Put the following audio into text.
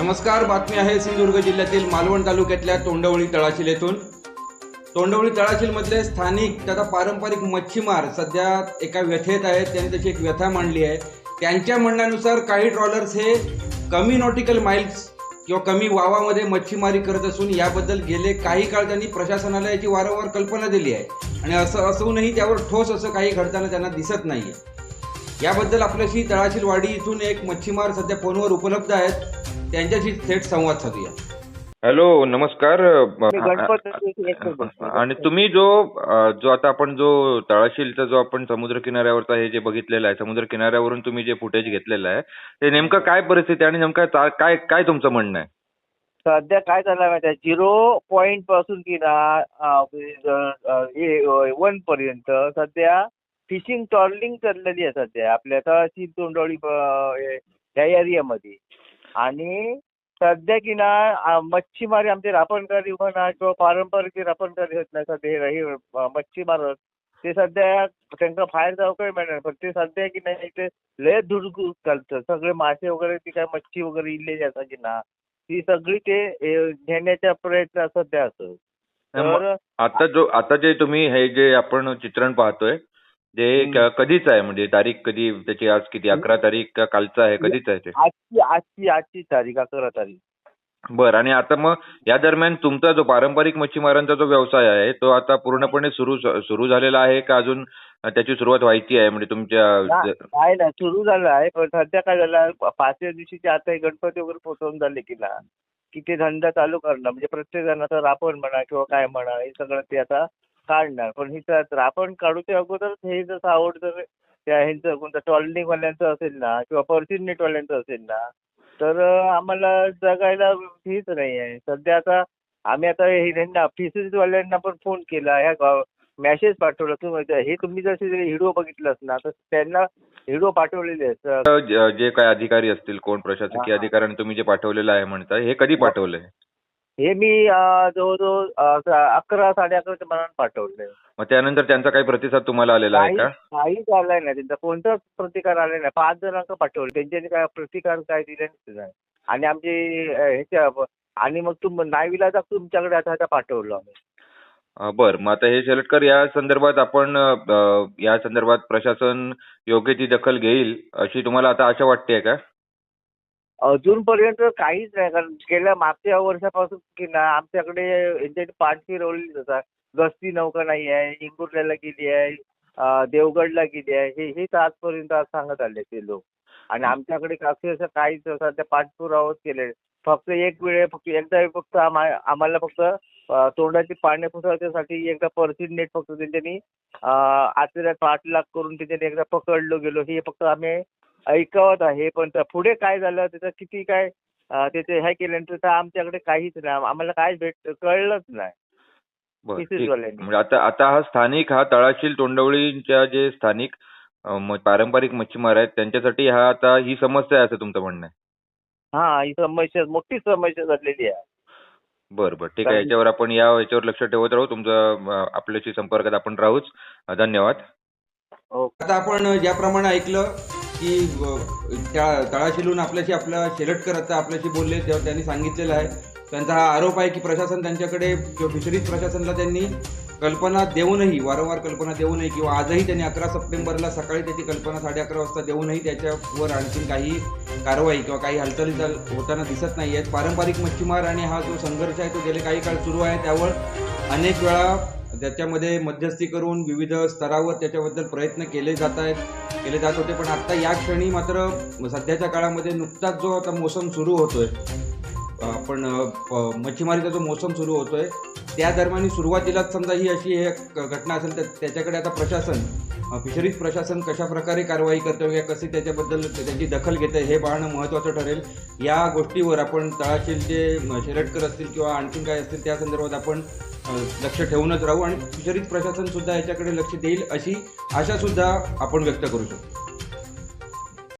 नमस्कार बातमी आहे सिंधुदुर्ग जिल्ह्यातील मालवण तालुक्यातल्या तोंडवळी तळाशील येथून तोंडवळी तळाशील मधले स्थानिक तथा पारंपरिक मच्छीमार सध्या एका व्यथेत आहेत. त्यांनी त्याची एक व्यथा मांडली आहे. त्यांच्या म्हणण्यानुसार काही ट्रॉलर्स हे कमी नॉटिकल माइल्स किंवा कमी वावामध्ये मच्छीमारी करत असून याबद्दल गेले काही काळ त्यांनी प्रशासनाला याची वारंवार कल्पना दिली आहे. आणि असं असूनही त्यावर ठोस असं काही घडताना त्यांना दिसत नाहीये. याबद्दल आपल्याशी तळाशीलवाडी इथून एक मच्छीमार सध्या फोनवर उपलब्ध आहेत. त्यांच्याशी थेट संवाद साधूया. हॅलो नमस्कार. आणि तुम्ही जो जो आता आपण जो तळाशीलचा जो आपण समुद्र किनाऱ्यावरचा हे जे बघितलेलं आहे समुद्र किनाऱ्यावरून तुम्ही जे फुटेज घेतलेलं आहे ते नेमकं काय परिस्थिती आहे आणि नेमकं काय काय तुमचं म्हणणं आहे? सध्या काय चाललंय माहिती आहे? झिरो पॉईंटपासून की ना वन पर्यंत सध्या फिशिंग टॉर्लिंग चाललेली आहे सध्या. आपल्या तळाशी तोंडोळी त्या एरियामध्ये आणि सध्या की ना मच्छीमारी आमचे रापणकारी म्हणा किंवा पारंपरिक जे रापणकारी आहेत ना सध्या हे मच्छीमार ते सध्या त्यांना बाहेर जाऊ काही मिळणार पण ते सध्या की नाही इथे लय धुडगूस चालतं सगळे मासे वगैरे ती काय मच्छी वगैरे इल्लेली असतात की ना ती सगळी ते ए, नेण्याचा प्रयत्न सध्या असतो तर आता जो आता जे तुम्ही हे जे आपण चित्रण पाहतोय ते क- कधीच आहे म्हणजे तारीख कधी त्याची आज किती अकरा तारीख का कालचं आहे कधीच आहे ते? आजची आजची आजची तारीख अकरा तारीख. बरं आणि आता मग या दरम्यान तुमचा जो पारंपरिक मच्छीमारांचा जो व्यवसाय आहे तो आता पूर्णपणे सुरू सुरू झालेला आहे का अजून त्याची सुरुवात व्हायची आहे? म्हणजे तुमच्या नाही ना सुरू झालं आहे पण सध्या काय झालं पाचव्या दिवशीचे आता गणपती वगैरे पोचवून झाले की ना की ते धंदा चालू करणार म्हणजे प्रत्येक जणाचा रापण म्हणा किंवा काय म्हणा हे सगळं ते आता काढणार. पण ही तर रापण काढूच्या अगोदर हे जसं आवड जर त्या ह्यांचं कोणतं टॉलनिंग वाल्यांचं असेल ना किंवा पर्सिन नेट वाल्यांचं असेल ना तर आम्हाला जगायला हेच नाही आहे. सध्या आता आम्ही आता हे फिशरीज वाल्यांना पण फोन केला ह्या मेसेज पाठवला तुम्ही हे तुम्ही जसे व्हिडिओ बघितलास ना तर त्यांना व्हिडिओ पाठवलेले आहेत ज- काय अधिकारी असतील कोण प्रशासकीय. अधिकाऱ्यांनी तुम्ही जे पाठवलेलं आहे म्हणताय हे कधी पाठवलंय? हे मी अं, जवळजवळ अं, अकरा साडे अकराच्या मनात पाठवलंय. मग त्यानंतर त्यांचा काही प्रतिसाद तुम्हाला आलेला आहे काही का? काहीच आलाय नाही त्यांचा कोणताच प्रतिकार आला नाही. पाच जणांना पाठवले. त्यांच्यानी काय प्रतिकार काय दिले नाही आणि आमचे अं, ह्याच्या आणि मग तुम नावीला तुमच्याकडे आता आता पाठवलं आम्ही. अं, बरं. मग आता हे शेलटकर या संदर्भात आपण अं, या संदर्भात प्रशासन योग्य ती दखल घेईल अशी तुम्हाला आता आशा वाटते का? अजूनपर्यंत काहीच नाही. कारण गेल्या मागच्या वर्षापासून की ना आमच्याकडे यांच्याकडे पाठ फिरवली जातात गस्ती नौका नाही आहे इंगुर्ल्याला गेली आहे देवगडला गेली आहे. हे हेच आजपर्यंत आज सांगत आले ते लोक. आणि आमच्याकडे असं काहीच सध्या पाठपुरावाच केले फक्त एक वेळ फक्त एकदा फक्त आम्हा आम्हाला फक्त तोंडाची पाणी पुसवण्यासाठी एकदा पर्सिन नेट फक्त त्यांच्यानी आतल्या पाठलाग करून त्यांच्यानी एकदा पकडलो गेलो. हे फक्त आम्ही ऐकवत आहे. पण त्या पुढे काय झालं? त्याचं किती काय त्याचे हे केल्यानंतर तर आमच्याकडे काहीच नाही. आम्हाला काहीच भेट कळलंच नाही. म्हणजे आता आता हा स्थानिक हा तळाशील तोंडवळीच्या जे स्थानिक पारंपरिक मच्छीमार आहेत त्यांच्यासाठी हा आता ही समस्या आहे असं तुमचं म्हणणं आहे? हा ही समस्या मोठी समस्या झालेली आहे. बरं बरं. ठीक आहे. याच्यावर आपण या याच्यावर लक्ष ठेवत राहू. तुमचं आपल्याशी संपर्कात आपण राहूच. धन्यवाद. ओके. आता आपण ज्याप्रमाणे ऐकलं की त्या तळाशिलून आपल्याशी आपला शेलटकर आता आपल्याशी बोलले तेव्हा त्यांनी सांगितलेलं आहे. त्यांचा हा आरोप आहे की प्रशासन त्यांच्याकडे किंवा फिशरीज प्रशासनला त्यांनी कल्पना देऊनही वारंवार कल्पना देऊनही किंवा आजही त्यांनी अकरा सप्टेंबरला सकाळी त्याची कल्पना साडे अकरा वाजता देऊनही त्याच्यावर आणखी काही कारवाई किंवा काही हालचाली चाल- होताना दिसत नाही आहेत पारंपरिक मच्छीमार आणि हा जो संघर्ष आहे तो गेले काही काळ सुरू आहे. त्यावर अनेक वेळा त्याच्यामध्ये मध्यस्थी करून विविध स्तरावर त्याच्याबद्दल प्रयत्न केले जात आहेत केले जात होते. पण आत्ता या क्षणी मात्र सध्याच्या काळामध्ये नुकताच जो आता मोसम सुरू होतोय आपण मच्छीमारीचा जो मोसम सुरू होतोय त्या दरम्यान सुरुवातीलाच समजा ही अशी एक घटना असेल तर त्याच्याकडे आता प्रशासन फिशरीज प्रशासन कशा प्रकारे कारवाई करतं किंवा कसे त्याच्याबद्दल त्याची दखल घेतं हे पाहणं महत्त्वाचं ठरेल. या गोष्टीवर आपण तळाशील जे शेरटकर असतील किंवा आणखीन काय असतील त्या संदर्भात आपण लक्ष ठेवूनच राहू आणि सुचरित प्रशासन सुद्धा याच्याकडे लक्ष देईल अशी आशा सुद्धा आपण व्यक्त करू शकतो.